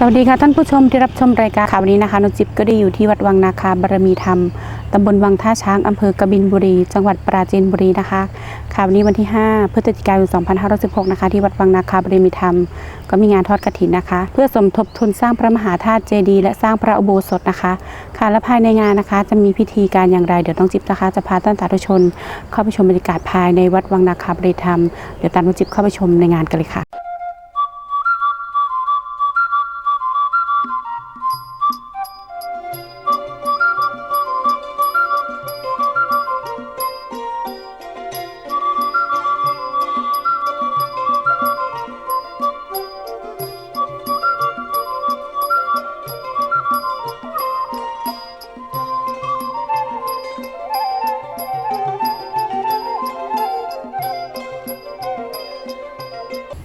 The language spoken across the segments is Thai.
สวัสดีค่ะท่านผู้ชมที่รับชมรายการข่าววันนี้นะคะนุจิบก็ได้อยู่ที่วัดวังนาคาบารมีธรรมตำบลวังท่าช้างอำเภอกบินบุรี จังหวัดปราจีนบุรีนะคะข่าววันนี้วันที่ 5 พฤศจิกายน 2516 นะคะ ที่วัดวังนาคาบารมีธรรม ก็มีงานทอดกฐินนะคะ เพื่อสมทบทุนสร้างพระมหาธาตุเจดีย์และสร้างพระอุโบสถนะคะ ค่ะและภายในงานนะคะ จะมีพิธีการอย่างไรเดี๋ยวต้องจิบนะคะ จะพาท่านสาธุชน เข้าไปชมบรรยากาศภายในวัดวังนาคาบารมีธรรมเดี๋ยวตามนุจิบเข้าไปชมในงานกันเลยค่ะ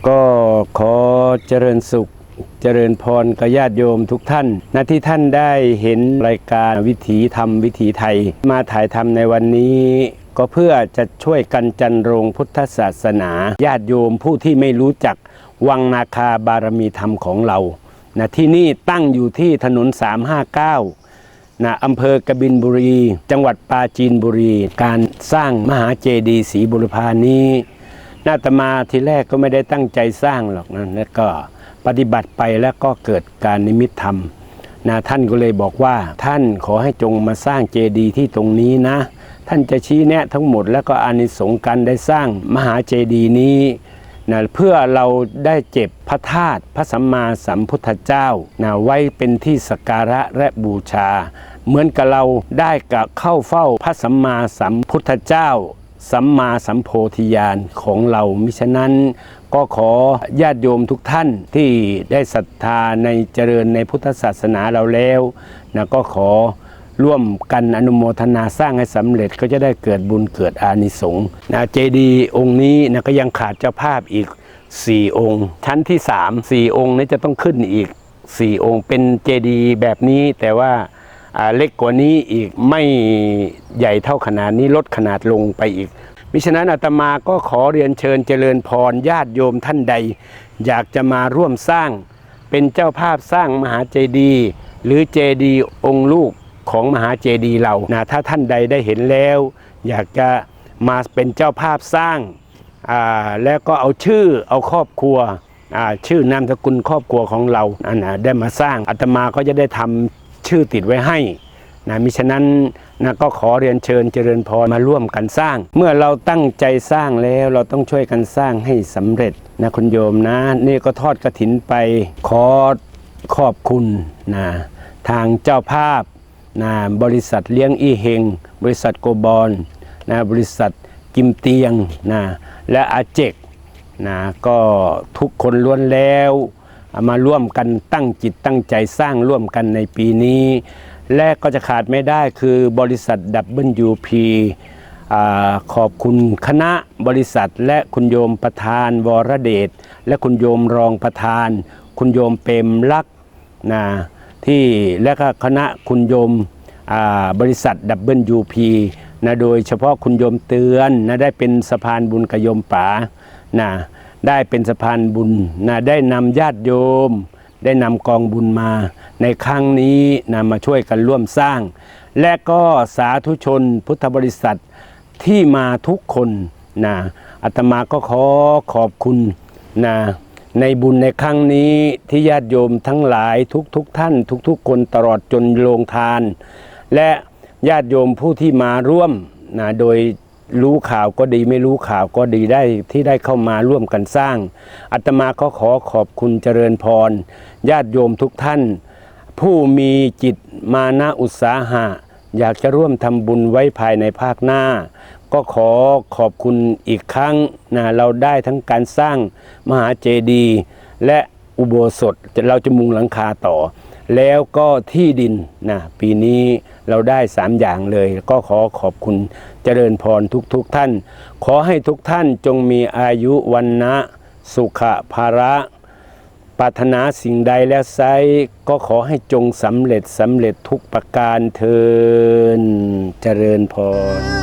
ก็ขอเจริญสุข เจริญพรกับญาติโยมทุกท่านนะที่ท่านได้เห็นรายการวิถีธรรมวิถีไทย มาถ่ายทำในวันนี้ก็เพื่อจะช่วยกันจันรงพุทธศาสนา ญาติโยมผู้ที่ไม่รู้จักวังนาคาบารมีธรรมของเรานะที่นี่ตั้งอยู่ที่ถนน 359นะอำเภอกบินบุรี จังหวัดปราจีนบุรี การสร้างมหาเจดีย์ศรีบุรพานี้ นาตมาทีแรกก็ไม่ได้ตั้งใจสร้างหรอกนะแล้วก็ปฏิบัติไปแล้วก็เกิดการนิมิตธรรมนะท่านก็เลยบอกว่าท่านขอให้จงมาสร้างเจดีย์ที่ตรงนี้นะ ท่านจะชี้แนะทั้งหมดแล้วก็อานิสงส์การได้สร้างมหาเจดีย์นี้นะเพื่อเราได้เจ็บพระธาตุพระสัมมาสัมพุทธเจ้านะไว้เป็นที่สักการะและบูชา เหมือนกับเราได้กับเข้าเฝ้าพระสัมมาสัมพุทธเจ้า สัมมาสัมโพธิญาณของเรามิฉะนั้นก็ขอญาติโยมทุกท่านที่ได้ศรัทธาในเจริญในพุทธศาสนาเราแล้วนะก็ขอร่วมกันอนุโมทนาสร้างให้สำเร็จก็จะได้เกิดบุญเกิดอานิสงส์นะเจดีย์องค์นี้นะก็ยังขาดเจ้าภาพอีก 4 องค์ ชั้นที่ 3 4 องค์นี้จะต้องขึ้นอีก 4 องค์เป็นเจดีย์แบบนี้แต่ว่า เล็กกว่านี้อีกไม่ใหญ่เท่าขนาดนี้ลดขนาดลงไปอีก มิฉะนั้นอาตมาก็ขอเรียนเชิญเจริญพรญาติโยมท่านใด อยากจะมาร่วมสร้าง เป็นเจ้าภาพสร้างมหาเจดีย์หรือเจดีย์องค์ลูกของมหาเจดีย์เรานะถ้าท่านใดได้เห็นแล้ว อยากจะมาเป็นเจ้าภาพสร้างาแล้วก็เอาชื่อเอาครอบครัวชื่อนามสกุลครอบครัวของเราอันนะได้มาสร้างอาตมาก็จะได้ทำ ชื่อติดไว้ให้นะมิฉะนั้นนะก็ขอเรียนเชิญเจริญพรมาร่วมกันสร้าง เมื่อเราตั้งใจสร้างแล้วเราต้องช่วยกันสร้างให้สำเร็จนะคุณโยมนะนี่ก็ทอดกระถินไปขอขอบคุณนะทางเจ้าภาพนะบริษัทเลี้ยงอีเฮง บริษัทโกบอลนะบริษัทกิมเตียงนะและอาเจกนะก็ทุกคนล้วนแล้ว มาร่วมกันตั้งจิตตั้งใจสร้างร่วมกันในปีนี้ และก็จะขาดไม่ได้คือบริษัท WP อ่าขอบคุณคณะบริษัท และคุณโยมประธานวรเดชและคุณโยมรองประธาน คุณโยมเปรมลักษ์นะที่และก็คณะคุณโยมบริษัท WP นะโดยเฉพาะคุณโยมเตือนนะได้เป็นสะพานบุญกยมป๋านะ ได้เป็นสะพานบุญนะได้นำญาติโยม ได้นำกองบุญมา ในครั้งนี้นำมาช่วยกันร่วมสร้าง และก็สาธุชนพุทธบริษัทที่มาทุกคนนะอาตมาก็ขอขอบคุณนะในบุญในครั้งนี้ที่ญาติโยมทั้งหลายทุกๆทท่าน ทุกๆคนตลอดจนโรงทาน และญาติโยมผู้ที่มาร่วมนะโดย รู้ข่าวก็ดีไม่รู้ข่าวก็ดีได้ที่ได้เข้ามาร่วมกันสร้างอาตมาก็ขอขอบคุณเจริญพร ญาติโยมทุกท่าน ผู้มีจิตมานะอุตสาหะ อยากจะร่วมทำบุญไว้ภายในภาคหน้า ก็ขอขอบคุณอีกครั้งนะเราได้ทั้งการสร้างมหาเจดีย์และอุโบสถเราจะมุงหลังคาต่อ แล้วก็ที่ดินนะปีนี้เราได้สามอย่างเลย ก็ขอขอบคุณเจริญพรทุกๆทท่าน ขอให้ทุกท่านจงมีอายุวันนะสุขภาระปรารถนาสิ่งใดแล้วไซก็ขอให้จงสำเร็จสำเร็จทุกประการเทินเจริญพร